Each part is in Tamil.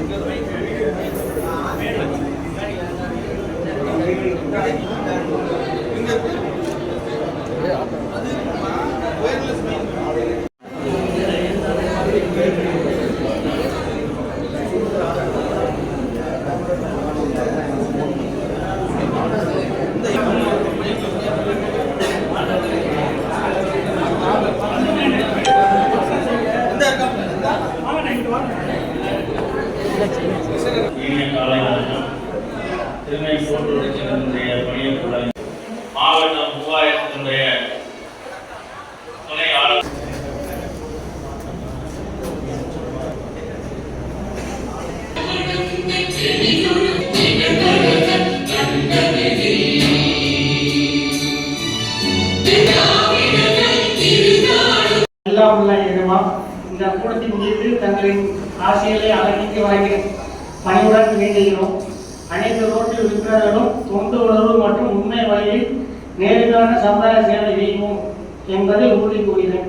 Obrigado. இந்த கூடத்தின் மீது தங்களின் ஆசைகளை அலங்கிக்க வாங்கி பணியுடன் வேண்டுகிறோம் அனைத்து ரோட்டில் இருக்கிறவர்களும் தொண்டு உணர்வு மற்றும் உண்மை வழியில் நேரடியான சமுதாய சேவை செய்வோம் என்பதை உறுதி கூறுகிறேன்.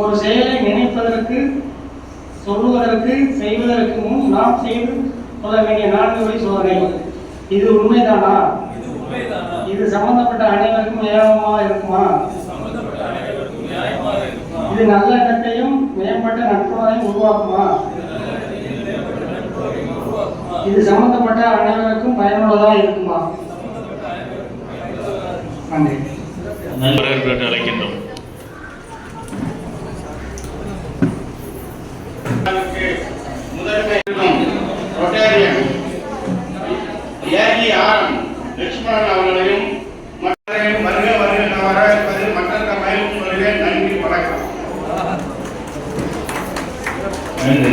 ஒரு செயலை நினைப்பதற்கு சொல்லுவதற்கு செய்வதற்கு முன் நாம் செய்து கொள்ள வேண்டிய நான்கு வழி சோதனை இது உண்மைதானா? இது சம்பந்தப்பட்ட அனைவருக்கும் ஏகமாக இருக்குமா? இது நல்ல எண்ணத்தையும் மேம்பட்ட நட்புறவையும் உருவாக்குமா? இது சம்பந்தப்பட்ட அனைவருக்கும் பயனுள்ளதா இருக்குமா? நன்றி. அழைக்கின்றோம். முதன்மை ரொட்டேரியன் ஏகி லட்சுமணன் மற்றவரையும் வருக வருக என வரவேற்பது மற்ற மயிலும் சொல்கிறேன் நன்றி வணக்கம் நன்றி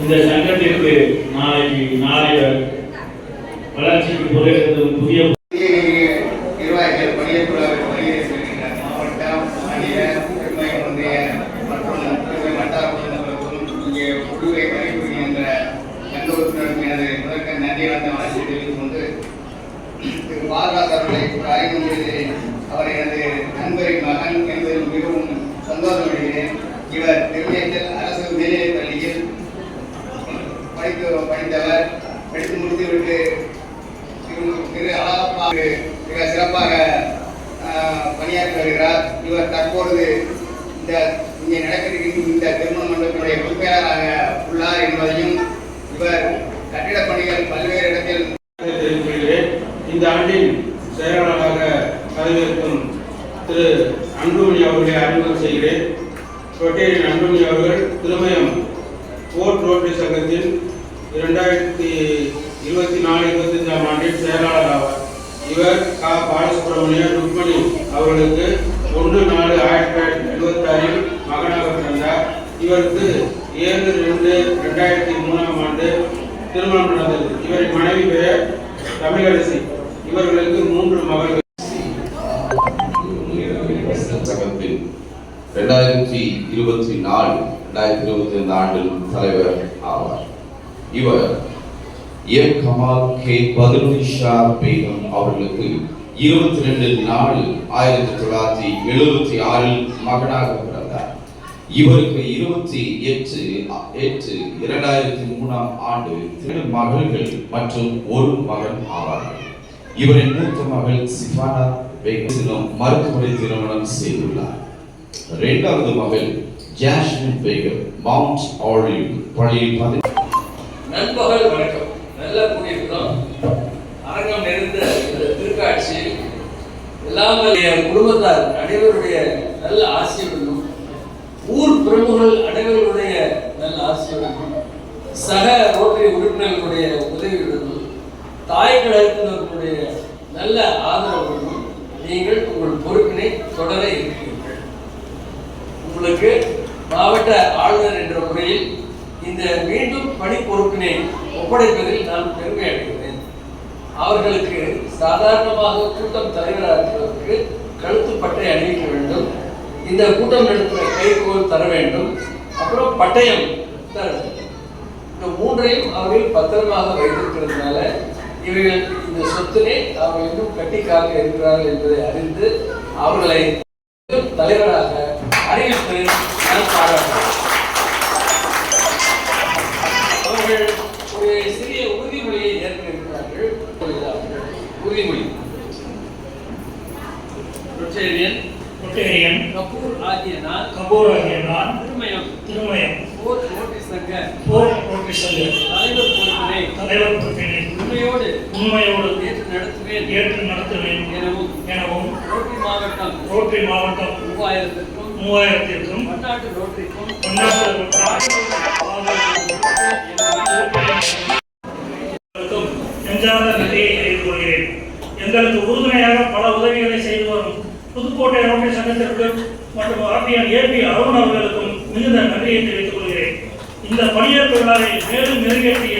இந்த சங்கத்திற்கு நாளைக்கு நாளைய வளர்ச்சிக்கு புதிய நிர்வாகிகள் பணியக்குழுவில் வருகை செல்கின்ற மாவட்டம் மாநில பெருமை ஒன்றிய மற்றும் பெருமை வட்டார குழுவினர்களுக்கும் இங்கே குழுவை பணிபுரிகின்ற சங்க உறுப்பினருக்கும் எனது முதற்க நன்றி வந்த வளர்ச்சி தெரிவித்துக் கொண்டு திரு பாரதாஸ் அவர்களை ஒரு அறிமுகம் செய்கிறேன் அவர் எனது நண்பரின் மகன் என்பதில் மிகவும் சந்தோஷம் அடைகிறேன் இவர் திருநெல்வேலி அரசு மேல்நிலைப் பள்ளியில் படித்து படித்தவர் படித்து முடித்துவிட்டு திரு திரு அழகப்பா மிக சிறப்பாக ஆஹ், பணியாற்றி வருகிறார். இவர் தற்பொழுது இந்த இங்கே நடக்கிற இந்த திருமண மண்டபத்தினுடைய பொறுப்பேராக உள்ளார் என்பதையும் இவர் கட்டிடப் பணிகள் பல்வேறு இடத்தில் இந்த ஆண்டின் செயலாளராக பதவியேற்கும் திரு அன்புமணி அவர்களை அறிமுகம் செய்கிறேன். ரொட்டேரியன் அன்புமணி அவர்கள் திருமயம் போர்ட் ரோட்டரி சங்கத்தின் இரண்டாயிரத்தி இருபத்தி நாலு இருபத்தஞ்சாம் ஆண்டின் செயலாளர் ஆவார். இவர் கா பாலசுப்ரமணிய ருக்மணி அவர்களுக்கு ஒன்று நாலு ஆயிரத்தி தொள்ளாயிரத்தி எழுபத்தாறில் மகனாக பிறந்தார். இவருக்கு ஏழு ரெண்டு ரெண்டாயிரத்தி மூணாம் ஆண்டு திருமணம் நடந்தது. இவரின் மனைவி பெயர் தமிழரசி. இவர்களுக்கு மூன்று மகள்கள். ரெண்டாயிரத்தி இருபத்தி நாலு ரெண்டாயிரத்தி இருபத்தி ஐந்து ஆண்டில் தலைவர் ஆவார். இவர் எம் கமால் கே பதுலுஷா பேகம் அவர்களுக்கு இருபத்தி ரெண்டு நாலு ஆயிரத்தி தொள்ளாயிரத்தி எழுபத்தி ஆறில் மகனாக பிறந்தார். இவருக்கு இருபத்தி எட்டு எட்டு இரண்டாயிரத்தி மூணாம் ஆண்டு திரு மகள்கள் மற்றும் ஒரு மகன் ஆவார்கள். இவரின் மூத்த மகள் சிஃபானா பேகத்திலும் மருத்துவரை திருமணம் செய்துள்ளார். இரண்டாவது மகள் ஜாஸ்மின் பேகம் மவுண்ட் ஆலிவ் பள்ளியில் பதி நண்பகல் வணக்கம். நல்ல கூடியிருக்கிறோம் அரங்கம் நிறைந்த இந்த திருக்காட்சி எல்லாமே குடும்பத்தார் அனைவருடைய நல்ல ஆசையுடனும் ஊர் பிரமுகர்கள் அனைவருடைய நல்ல ஆசையுடனும் சக ரோட்டரி உறுப்பினர்களுடைய உதவியுடனும் தாய் கழகத்தினர்களுடைய நல்ல ஆதரவுடனும் நீங்கள் உங்கள் பொறுப்பினை தொடர இருக்கிறீர்கள். உங்களுக்கு மாவட்ட ஆளுநர் என்ற முறையில் இந்த மீண்டும் பணி பொறுப்பினை ஒப்படைப்பதில் நான் பெருமை அடைகிறேன். அவர்களுக்கு சாதாரணமாக கூட்டம் தலைவராக்குவதற்கு கழுத்து பட்டை அணிவிக்க வேண்டும். இந்த கூட்டம் நடத்துகிற கைகோல் தர வேண்டும். அப்புறம் பட்டயம் தர வேண்டும். இந்த மூன்றையும் அவர்கள் பத்திரமாக வைத்திருக்கிறதுனால இவர்கள் இந்த சொத்தினை அவர்கள் இன்னும் கட்டி காக்க இருக்கிறார்கள் என்பதை அறிந்து அவர்களை தலைவராக அறிவித்து நான் பாராட்டுகிறேன் அவர்கள் ஒரு சிறிய உறுதிமொழியை ஏற்க இருக்கிறார்கள் சொல்கிறார்கள். உறுதிமொழி ரொட்டேரியன் ரொட்டேரியன் கபூர் ஆகிய ஆகிய நான் திருமயம். திருமயம். போர் ஓட்டி சங்க. போர் ரோட்டரி சங்க. தலைவர் பொறுப்பினை தலைவர் பொறுப்பினை உண்மையோடு உண்மையோடு ஏற்று நடத்துவேன் ஏற்று நடத்துவேன் எனவும் எனவும் ரோட்டரி மாவட்டம் ரோட்டரி மாவட்டம் மூவாயிரத்திற்கும் மூவாயிரத்திற்கும் பன்னாட்டு நெஞ்சார்ந்த கொள்கிறேன். எங்களுக்கு உறுதுணையாக பல உதவிகளை செய்து வரும் புதுக்கோட்டை ரோட்டரி சங்கத்திற்கு மற்றும் ஆர்டிஎன் ஏபி அருண் அவர்களுக்கும் மிகுந்த நன்றியை தெரிவித்துக் கொள்கிறேன். இந்த பணியேற்பு விழாவை மேலும் மெருகேற்றிய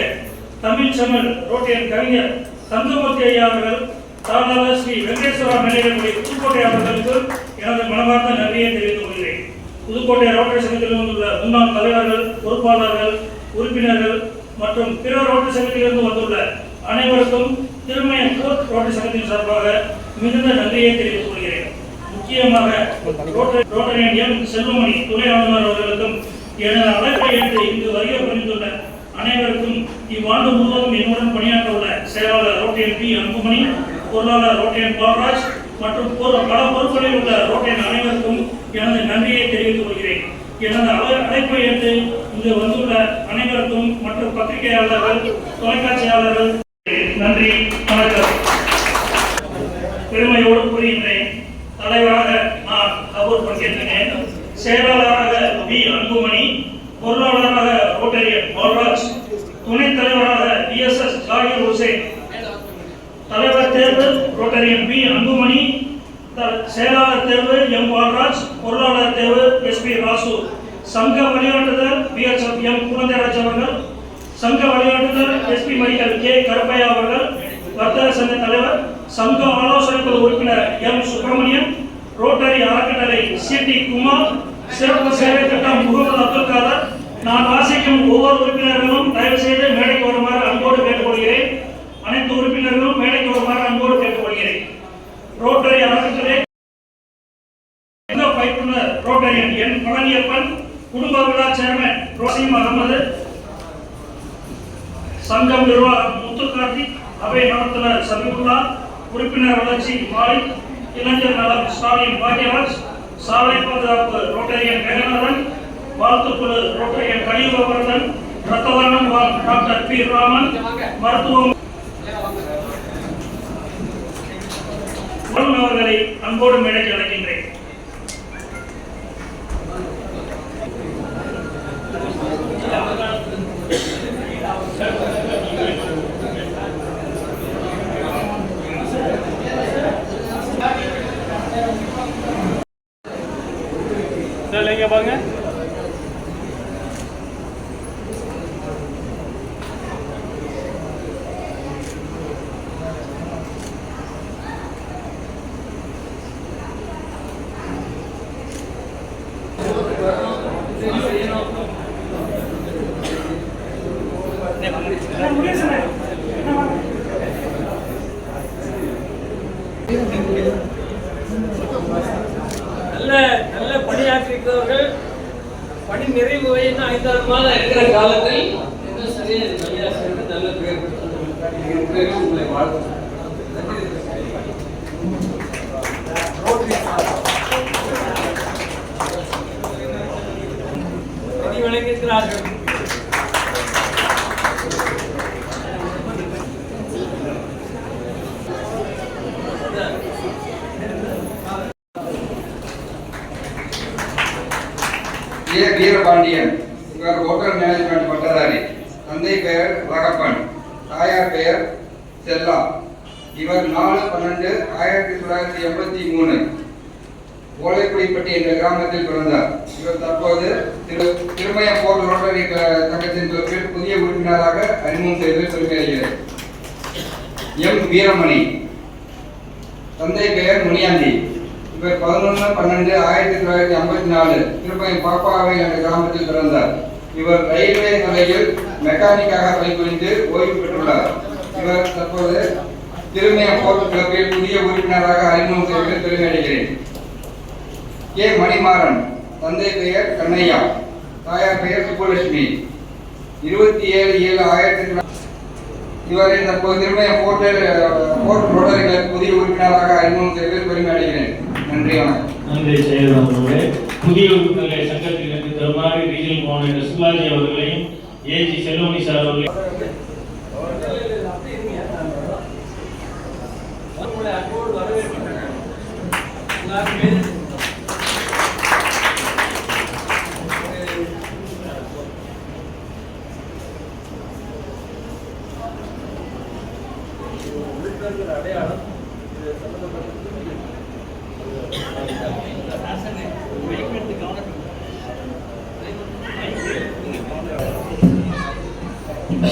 தமிழ் செம்மல் ரோட்டியன் கவிஞர் தங்கமூர்த்தி ஐயா அவர்கள் தாராள ஸ்ரீ வெங்கடேஸ்வரா மேல்நிலைப்பள்ளி புதுக்கோட்டை அவர்களுக்கு எனது மனமார்ந்த நன்றியை தெரிவித்துக் கொள்கிறேன். புதுக்கோட்டை ரோட்டரி சங்கத்தில் உள்ள முன்னாள் தலைவர்கள் பொறுப்பாளர்கள் உறுப்பினர்கள் மற்றும் பிற ரோட்டரி சங்கத்திலிருந்து வந்துள்ள அனைவருக்கும் திருமையன் கோர்ட் ரோட்டரி சங்கத்தின் சார்பாக மிகுந்த நன்றியை தெரிவித்துக் கொள்கிறேன். முக்கியமாக ரோட்டரி எம் செல்வமணி துணை ஆளுநர் அவர்களுக்கும் எனது அழைப்பை ஏற்று இங்கு வருகை புரிந்துள்ள அனைவருக்கும் இவ்வாண்டு முழுவதும் என்னுடன் பணியாற்ற உள்ள செயலாளர் ரோட்டியன் பி அன்புமணி பொருளாளர் ரோட்டியன் பால்ராஜ் மற்றும் பல பொறுப்புகளில் உள்ள ரோட்டியன் அனைவருக்கும் எனது நன்றியை தெரிவித்துக் கொள்கிறேன். எனது அழைப்பை ஏற்று இங்கு வந்துள்ள அனைவருக்கும் மற்றும் பத்திரிகையாளர்கள் தொலைக்காட்சியாளர்கள் நன்றி வணக்கம். பெருமையோடு கூறி தலைவராக நான் கபூர் பங்கேற்கிறேன் செயலாளராக பி. அன்புமணி பொருளாளராக ரோட்டரியன் பால்ராஜ் துணைத் தலைவராக டிஎஸ்எஸ் ஜாகிர் ஹுசேன். தலைவர் தேர்வு ரோட்டரியன் பி. அன்புமணி செயலாளர் தேர்வு எம். பால்ராஜ் பொருளாளர் தேர்வு எஸ். பி. ராசு. சங்க வழிகாட்டுதல் எஃப் எம். குழந்தைராஜ் அவர்கள். சங்க வழிகாட்டுதல் எஸ்பி மணிகள் கே. கருப்பையா அவர்கள். வர்த்தக சங்க தலைவர் சங்க ஆலோசனை குழு உறுப்பினர் எம். சுப்பிரமணியன் ரோட்டரி அறக்கட்டளை சி. டி. குமார் சிறப்பு சேவை திட்டம் முகமது அப்துல் காதர் நான் வாசிக்கும் ஒவ்வொரு உறுப்பினர்களும் தயவு செய்து மேடைக்கு வருமாறு அன்போடு கேட்டுக்கொள்கிறேன். அனைத்து உறுப்பினர்களும் மேடைக்கு வருமாறு அன்போடு கேட்டுக்கொள்கிறேன். ரோட்டரி அறக்கட்டளை பயிற்றுனர் ரோட்டரியன் என் பழனியப்பன் குடும்ப விழா சேர்மன் ரோசிம் அகமது சங்கம் நிர்வாகம் முத்து அவை நடத்துனர் சமீபுல்லா உறுப்பினர் வளர்ச்சி மாலிக் இளைஞர் நலம் ஸ்டாலின் பாக்யராஜ் சாலை பாதுகாப்பு ரோட்டரியன் ஜெகநாதன் வாழ்த்துக்குழு ரோட்டரியன் கலியுகவர்தன் ரத்த தானம் வா- டாக்டர் பி ராமன் மருத்துவம் அவர்களை அன்போடு மேடைக்கு அழைக்கின்றேன் ये वीर पांडियन उनका रोटर मैनेजमेंट पटरारी तंदे पैर रगपन தாயார் பெயர் செல்லா. இவர் நாலு பன்னெண்டு ஆயிரத்தி தொள்ளாயிரத்தி எண்பத்தி மூணு. ஓலைக்குடிப்பட்டி என்ற கிராமத்தில் பிறந்தார். இவர் தற்போது திரு திருமய போர் ரோட்டரி க- சங்கத்தின் கீழ் புதிய உறுப்பினராக அறிமுகம் செய்து பெருமையடைகிறது எம். வீரமணி. தந்தை பெயர் முனியாண்டி. இவர் பதினொன்று பன்னெண்டு ஆயிரத்தி தொள்ளாயிரத்தி ஐம்பத்தி நாலு திருப்பையன் பாப்பாவை என்ற கிராமத்தில் பிறந்தார். இவர் ரயில்வே துறையில் மெக்கானிக்காக பணிபுரிந்து ஓய்வு பெற்றுள்ளார். இவர் தற்போது திருமய போர்ட் கிளப்பில் புதிய உறுப்பினராக அறிமுகம் செய்து பெருமை அடைகிறேன் கே. மணிமாறன் தந்தை பெயர் கண்ணையா தாயார் பெயர் சுப்புலட்சுமி. இருபத்தி ஏழு ஏழு ஆயிரத்தி இவரை தற்போது திருமய போர்ட்டல் போர்ட் ரோட்டரி கிளப் புதிய உறுப்பினராக அறிமுகம் செய்து பெருமை அடைகிறேன் நன்றி வணக்கம். நன்றி செயலாளர்களே புதிய உறுப்பினர்களை சங்கத்திலிருந்து தருமாறு ரீஜனல் கோஆர்டினேட்டர் சிவாஜி அவர்களையும் ஏஜி செல்வமணி சார் அவர்கள் அடையாளம் இது சம்பந்தப்பட்ட இந்த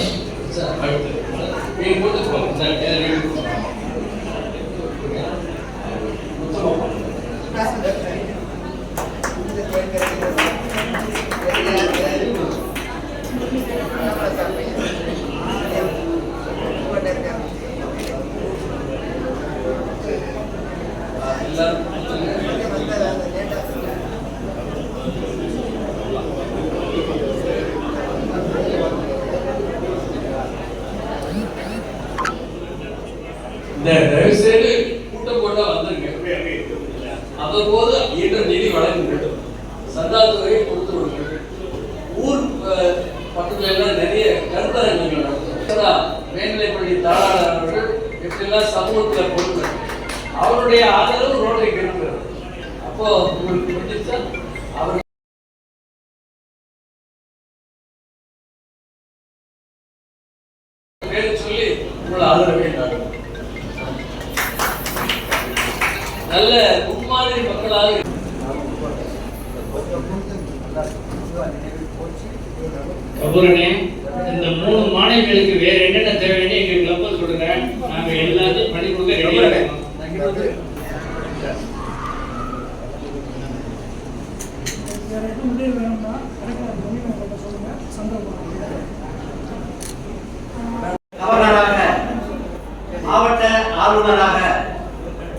சமூகத்தில் கொடுங்க. அவருடைய ஆதரவு ரோட்டைக்கு இருக்கிறது அப்போ உங்களுக்கு புரிஞ்சுச்சா அவர் சொல்லி உங்களை ஆதரவை நல்ல முன்மாதிரி மக்களாக இந்த மூணு மாணவிகளுக்கு வேற என்னென்ன தேவைன்னு எங்க கிளப்ப சொல்லுங்க நாங்க எல்லாத்தையும் பண்ணி கொடுக்க ரெடியா இருக்கோம். கவர்னராக மாவட்ட ஆளுநராக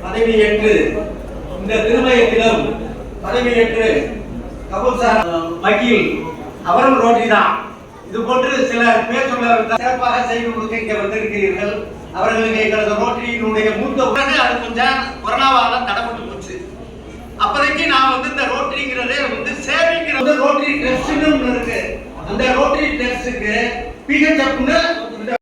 பதவியேற்று இந்த திருமயத்திலும் பதவியேற்று கபூர் சார் வக்கீல் அவரும் ரோட்டி தான் இது போன்று சில பேர் சொல்ல சிறப்பாக செய்து கொடுக்க இங்கே வந்திருக்கிறீர்கள். அவர்களுக்கு எங்களது ரோட்டரியினுடைய மூத்த உடனே அது கொஞ்சம் கொரோனாவால தடைப்பட்டு போச்சு. அப்போதைக்கு நான் வந்து இந்த ரோட்டரிங்கிறதே வந்து சேவைங்கிற வந்து ரோட்டரி டெஸ்ட்னு ஒன்று இருக்கு. அந்த ரோட்டரி டெஸ்ட்டுக்கு பிஹெச்எஃப்னு